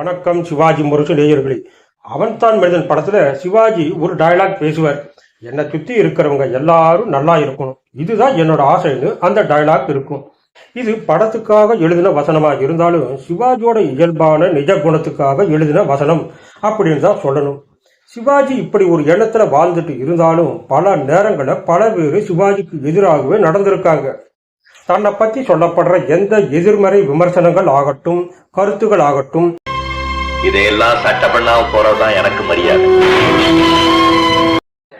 வணக்கம் சிவாஜி முரசு நேயர்களே. அவன்தான் மனிதன். படத்துல சிவாஜி ஒரு டயலாக் பேசுவார். என்னை சுத்தி இருக்கிறவங்க எல்லாரும் நல்லா இருக்கணும். இதுதான் என்னோட ஆசைன்னு அந்த டயலாக் இருக்கும். இது படத்துக்காக எழுதின வசனமா இருந்தாலும் சிவாஜியோட இயல்பான நிஜ குணத்துக்காக எழுதின வசனம் அப்படின்னு தான் சொல்லணும். சிவாஜி இப்படி ஒரு எண்ணத்துல வாழ்ந்துட்டு இருந்தாலும் பல நேரங்களில் பல பேர் சிவாஜிக்கு எதிராகவே நடந்திருக்காங்க. தன்னை பத்தி சொல்லப்படுற எந்த எதிர்மறை விமர்சனங்கள் ஆகட்டும் கருத்துகள் ஆகட்டும் இதையெல்லாம் சட்டை பண்ணாம போறதுதான் எனக்கு மரியாதை.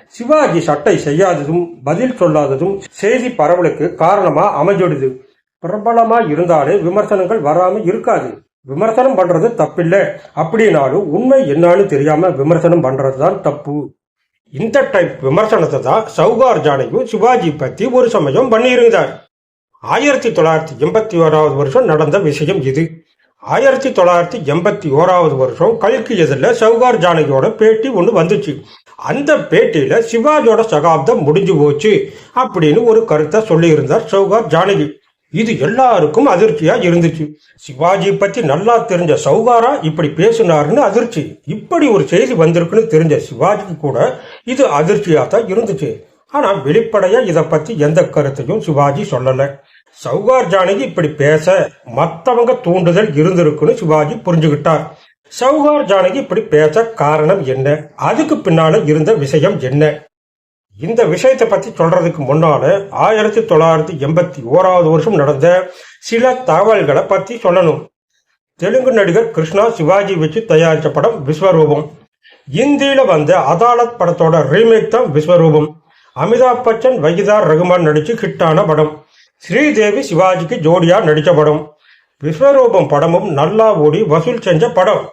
சிவாஜி சட்டை செய்யாததும் பதில் சொல்லாததும் செய்தி பரவலுக்கு காரணமா அமைஞ்சிடுது. பிரபலமா இருந்தாலே விமர்சனங்கள் வராம இருக்காது. விமர்சனம் பண்றது தப்பில்லை. அப்படின்னாலும் உண்மை என்னன்னு தெரியாம விமர்சனம் பண்றதுதான் தப்பு. இந்த டைப் விமர்சனத்தை தான் சௌகார் ஜானையும் சிவாஜி பத்தி ஒரு சமயம் பண்ணியிருந்தார். ஆயிரத்தி தொள்ளாயிரத்தி எண்பத்தி ஓராவது வருஷம் நடந்த விஷயம் இது. ஆயிரத்தி தொள்ளாயிரத்தி எண்பத்தி ஓராவது வருஷம் கல்கி எதிரில் சௌகார் ஜானகியோட பேட்டி ஒன்று வந்துச்சு. அந்த பேட்டியில் சிவாஜியோட சகாப்தம் முடிஞ்சு போச்சு அப்படின்னு ஒரு கருத்தை சொல்லியிருந்தார் சவுகார் ஜானகி. இது எல்லாருக்கும் அதிர்ச்சியா இருந்துச்சு. சிவாஜி பத்தி நல்லா தெரிஞ்ச சௌகாரா இப்படி பேசினாருன்னு அதிர்ச்சி. இப்படி ஒரு செய்தி வந்திருக்குன்னு தெரிஞ்ச சிவாஜிக்கு கூட இது அதிர்ச்சியா தான் இருந்துச்சு. ஆனா வெளிப்படையா இதை பத்தி எந்த கருத்தையும் சிவாஜி சொல்லலை. சௌகார் ஜானகி இப்படி பேச மத்தவங்க தூண்டுதல் இருந்திருக்குன்னு சிவாஜி புரிஞ்சுக்கிட்டார் சௌகார் ஜானகி இப்படி பேச காரணம் என்ன? அதுக்கு பின்னால இருந்த விஷயம் என்ன? இந்த விஷயத்தை பத்தி சொல்றதுக்கு முன்னால ஆயிரத்தி தொள்ளாயிரத்தி எண்பத்தி ஓராவது வருஷம் நடந்த சில தகவல்களை பத்தி சொல்லணும். தெலுங்கு நடிகர் கிருஷ்ணா சிவாஜி வச்சு தயாரித்த படம் விஸ்வரூபம். இந்தியில வந்த அதாலத் படத்தோட ரீமேக் தான் விஸ்வரூபம். அமிதாப் பச்சன் வைகிதார் ரகுமான் நடிச்சு ஹிட்டான படம். ஸ்ரீதேவி சிவாஜிக்கு ஜோடியா நடித்த படம் விஸ்வரூபம் படமும் நல்லா ஓடி வசூல் செஞ்ச படம்.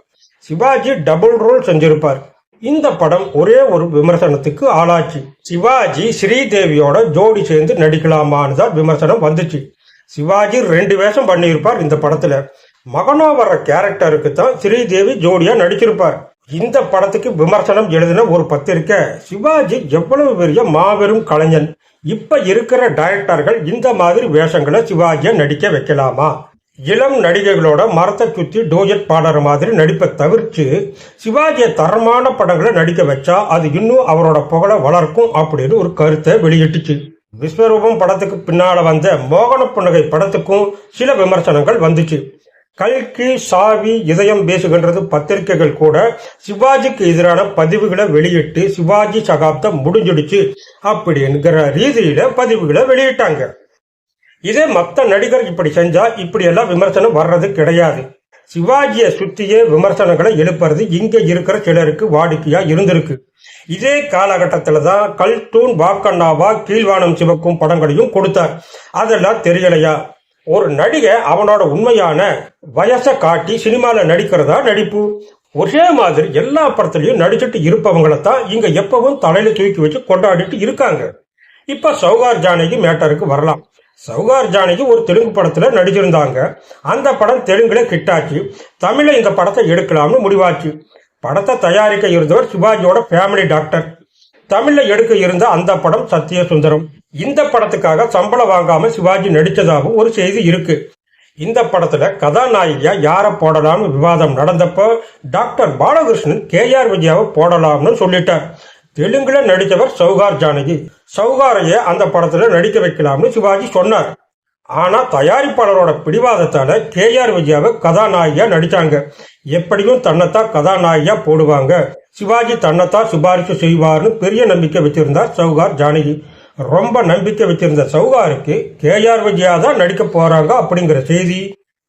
சிவாஜி டபுள் ரோல் செஞ்சிருப்பார். இந்த படம் ஒரே ஒரு விமர்சனத்துக்கு ஆளாச்சு. சிவாஜி ஸ்ரீதேவியோட ஜோடி சேர்ந்து நடிக்கலாமான்னு தான் விமர்சனம் வந்துச்சு. சிவாஜி ரெண்டு வேஷம் பண்ணியிருப்பார் இந்த படத்துல. மகனோ வர்ற கேரக்டருக்கு தான் ஸ்ரீதேவி ஜோடியா நடிச்சிருப்பார். இந்த படத்துக்கு விமர்சனம் எழுதின ஒரு பத்திரிக்கை சிவாஜி எவ்வளவு பெரிய மாபெரும் கலைஞன். இப்போ இருக்கிற டைரக்டர்கள் இந்த மாதிரி வேஷங்களை சிவாஜியை நடிக்க வைக்கலாமா? இளம் நடிகைகளோட மரத்தை சுற்றி டோஜட் பாடுற மாதிரி நடிப்பை தவிர்த்து சிவாஜியை தரமான படங்களை நடிக்க வச்சா அது இன்னும் அவரோட புகழை வளர்க்கும் அப்படின்னு ஒரு கருத்தை வெளியிட்டுச்சு. விஸ்வரூபம் படத்துக்கு பின்னால் வந்த மோகன புன்னகை படத்துக்கும் சில விமர்சனங்கள் வந்துச்சு. கல்கி சாவி இதயம் பேசுகின்றது பத்திரிகைகள் கூட சிவாஜிக்கு எதிரான பதிவுகளை வெளியிட்டு சிவாஜி சகாப்தம் முடிஞ்சிடுச்சு அப்படிங்கிற ரீதியில பதிவுகளை வெளியிட்டாங்க. இதே மத்த நடிகர் இப்படி செஞ்சா இப்படி எல்லாம் விமர்சனம் வர்றது கிடையாது. சிவாஜியை சுத்தியே விமர்சனங்களை எழுப்புறது இங்க இருக்கிற சிலருக்கு வாடிக்கையா இருந்திருக்கு. இதே காலகட்டத்துல தான் கல்தூன் வாக்கண்ணாவா கீழ்வானம் சிவக்கும் படங்களையும் கொடுத்தார். அதெல்லாம் தெரியலையா? ஒரு நடிகை அவனோட உண்மையான வயசை காட்டி சினிமாவில் நடிக்கிறதா நடிப்பு? ஒரே மாதிரி எல்லா படத்துலையும் நடிச்சிட்டு இருப்பவங்களை தான் இங்க எப்பவும் தலையில தூக்கி வச்சு கொண்டாடிட்டு இருக்காங்க. இப்ப சௌகார் ஜானகி மேட்டருக்கு வரலாம். சௌகார் ஜானகி ஒரு தெலுங்கு படத்துல நடிச்சிருந்தாங்க. அந்த படம் தெலுங்குல கிட்டாச்சு தமிழ்ல இந்த படத்தை எடுக்கலாம்னு முடிவாச்சு. படத்தை தயாரிக்க இருந்தவர் சிவாஜியோட ஃபேமிலி டாக்டர் தமிழ்ல எடுக்க இருந்த அந்த படம் சத்திய சுந்தரம் இந்த படத்துக்காக சம்பளம் வாங்காம சிவாஜி நடித்ததாகவும் ஒரு செய்தி இருக்கு. இந்த படத்துல கதாநாயகியா யார போடலாம்னு விவாதம் நடந்தப்போ டாக்டர் பாலகிருஷ்ணன் கே ஆர் விஜயாவை போடலாம்னு சொல்லிட்டார். தெலுங்குல நடித்தவர் சௌகார் ஜானகி. சௌகாரைய அந்த படத்துல நடிக்க வைக்கலாம்னு சிவாஜி சொன்னார். ஆனா தயாரிப்பாளரோட பிடிவாதத்தால கே ஆர் விஜயாவை கதாநாயகியா நடிச்சாங்க. எப்படியும் தன்னைத்தான் கதாநாயகியா போடுவாங்க. சிவாஜி தன்னைத்தான் சிபாரிசு செய்வார்னு பெரிய நம்பிக்கை வச்சிருந்தார் சௌகார் ஜானகி. ரொம்ப நம்பிக்கை வச்சிருந்த சௌகாருக்கு கேஆர் விஜயா தான் நடிக்க போறாங்க அப்படிங்கிற செய்தி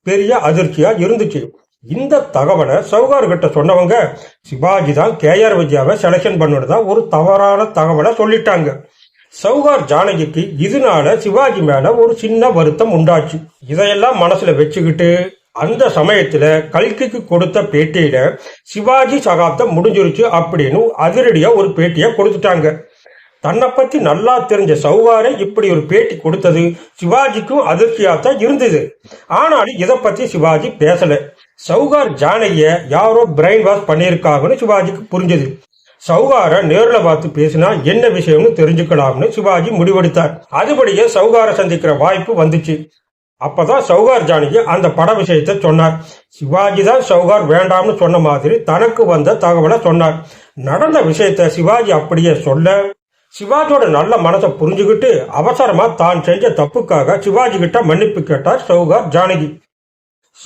பெரிய அதிர்ச்சியா இருந்துச்சு. இந்த தகவலை சௌகார் கிட்ட சொன்னவங்க சிவாஜி தான் கேஆர் விஜயாவை செலக்ஷன் பண்ணுறதா ஒரு தவறான தகவலை சொல்லிட்டாங்க. சௌகார் ஜானகிக்கு இதனால சிவாஜி மேல ஒரு சின்ன வருத்தம் உண்டாச்சு. இதையெல்லாம் மனசுல வச்சுக்கிட்டு அந்த சமயத்துல கல்கிக்கு கொடுத்த பேட்டியில சிவாஜி சகாப்தம் முடிஞ்சிருச்சு அப்படின்னு அதிரடியா ஒரு பேட்டியை கொடுத்துட்டாங்க. தன்னை பத்தி நல்லா தெரிஞ்ச சௌகாரை இப்படி ஒரு பேட்டி கொடுத்தது. சிவாஜிக்கும் அதிர்ச்சியாக தான் இருந்தது. ஆனாலும் இதை பத்தி சிவாஜி பேசல. சௌகார் ஜானைய யாரோ பிரெயின் வாஷ் பண்ணியிருக்காங்கன்னு சிவாஜிக்கு புரிஞ்சது. சௌகார நேர்ல பார்த்து பேசினா என்ன விஷயம்னு தெரிஞ்சுக்கலாம்னு சிவாஜி முடிவெடுத்தார். அதுபடியே சௌகார சந்திக்கிற வாய்ப்பு வந்துச்சு. அப்பதான் சௌகார் ஜானகி அந்த பட விஷயத்தை சொன்னார். சிவாஜி தான் சௌகார் வேண்டாம்னு சொன்ன மாதிரி தனக்கு வந்த தகவலை சொன்னார். நடந்த விஷயத்த சிவாஜி அப்படியே சொல்ல சிவாஜியோட நல்ல மனசை புரிஞ்சுக்கிட்டு அவசரமா தான் செஞ்ச தப்புக்காக சிவாஜி கிட்ட மன்னிப்பு கேட்டார் சௌகார் ஜானகி.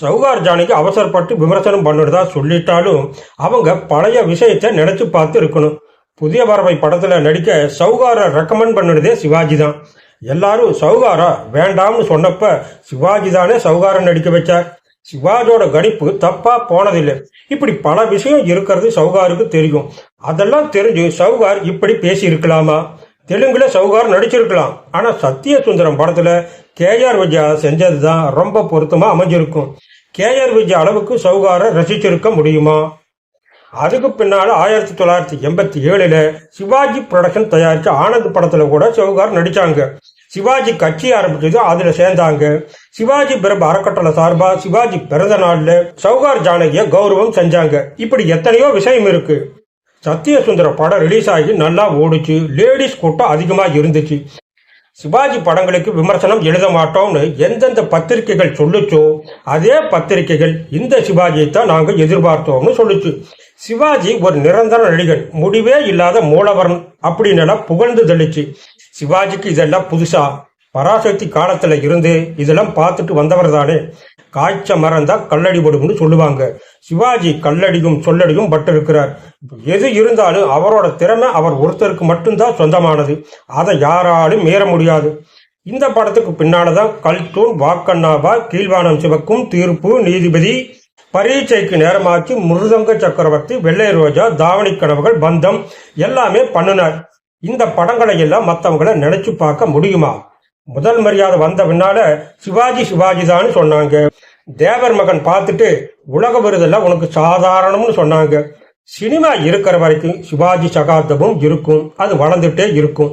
சௌகார் ஜானகி அவசரப்பட்டு விமர்சனம் பண்ணுறதா சொல்லிட்டாலும் அவங்க பழைய விஷயத்தை நினைச்சு பார்த்து இருக்கணும். புதிய பறவை படத்துல நடிக்க சௌகாரை ரெக்கமெண்ட் பண்ணுறதே சிவாஜி தான். எல்லாரும் சௌகாரா வேண்டாம்னு சொன்னப்ப சிவாஜி தானே சவுகாரன் நடிக்க வச்சார். சிவாஜியோட கணிப்பு தப்பா போனதில்லை. இப்படி பல விஷயம் இருக்கிறது சௌகாருக்கு தெரியும். அதெல்லாம் தெரிஞ்சு சௌகார் இப்படி பேசி இருக்கலாமா தெலுங்குல சௌகார் நடிச்சிருக்கலாம். ஆனா சத்திய சுந்தரம் படத்துல கேஆர் விஜயா செஞ்சதுதான் ரொம்ப பொருத்தமா அமைஞ்சிருக்கும். கேஆர் விஜயா அளவுக்கு சௌகாரை ரசிச்சிருக்க முடியுமா? அதுக்கு பின்னால் ஆயிரத்தி தொள்ளாயிரத்தி எண்பத்தி ஏழுல சிவாஜி ப்ரொடக்ஷன் தயாரிச்ச ஆனந்த் படத்துல கூட சௌகார் நடிச்சாங்க. சிவாஜி கட்சி ஆரம்பிச்சது அதுல சேர்ந்தாங்க. சிவாஜி பிரபு அறக்கட்டளை சார்பா சிவாஜி பிறந்த நாள்ல சௌகார் ஜானகிய கௌரவம் செஞ்சாங்க. இப்படி எத்தனையோ விஷயம் இருக்கு. சத்யசுந்தர படம் ரிலீஸ் ஆகி நல்லா ஓடுச்சு. லேடிஸ் கூட்டம் அதிகமா இருந்துச்சு. சிவாஜி படங்களுக்கு விமர்சனம் எழுத மாட்டோம்னு எந்தெந்த பத்திரிகைகள் சொல்லுச்சோ அதே பத்திரிகைகள் இந்த சிவாஜியை தான் நாங்கள் எதிர்பார்த்தோம்னு சொல்லுச்சு. சிவாஜி ஒரு நிரந்தர நடிகன். முடிவே இல்லாத மூலவரன் அப்படின்னு புகழ்ந்து தெளிச்சு. சிவாஜிக்கு இதெல்லாம் புதுசா? பராசக்தி காலத்துல இருந்து இதெல்லாம் பார்த்துட்டு வந்தவர் தானே காய்ச்ச மரம் தான் கல்லடிபடும்னு சொல்லுவாங்க. சிவாஜி கல்லடியும் சொல்லடியும் பட்டு இருக்கிறார் எது இருந்தாலும் அவரோட திறமை அவர் ஒருத்தருக்கு மட்டும்தான் சொந்தமானது. அதை யாராலும் மீற முடியாது. இந்த படத்துக்கு பின்னால்தான் கல்தூன் வாக்கண்ணாபா கீழ்வானம் சிவக்கும் தீர்ப்பு நீதிபதி பரீட்சைக்கு நேரமாச்சு மிருதங்க சக்கரவர்த்தி வெள்ளை ரோஜா தாவணி கனவுகள் பந்தம் எல்லாமே பண்ணினார். இந்த படங்களை எல்லாம் மற்றவங்களை நினைச்சு பார்க்க முடியுமா? முதல் மரியாதை வந்த பின்னால சிவாஜி சிவாஜி தான் சொன்னாங்க. தேவர் மகன் பார்த்துட்டு உலக விருதெல்லாம் உனக்கு சாதாரணம்னு சொன்னாங்க. சினிமா இருக்கிற வரைக்கும் சிவாஜி சகாப்தமும் இருக்கும். அது வளர்ந்துட்டே இருக்கும்.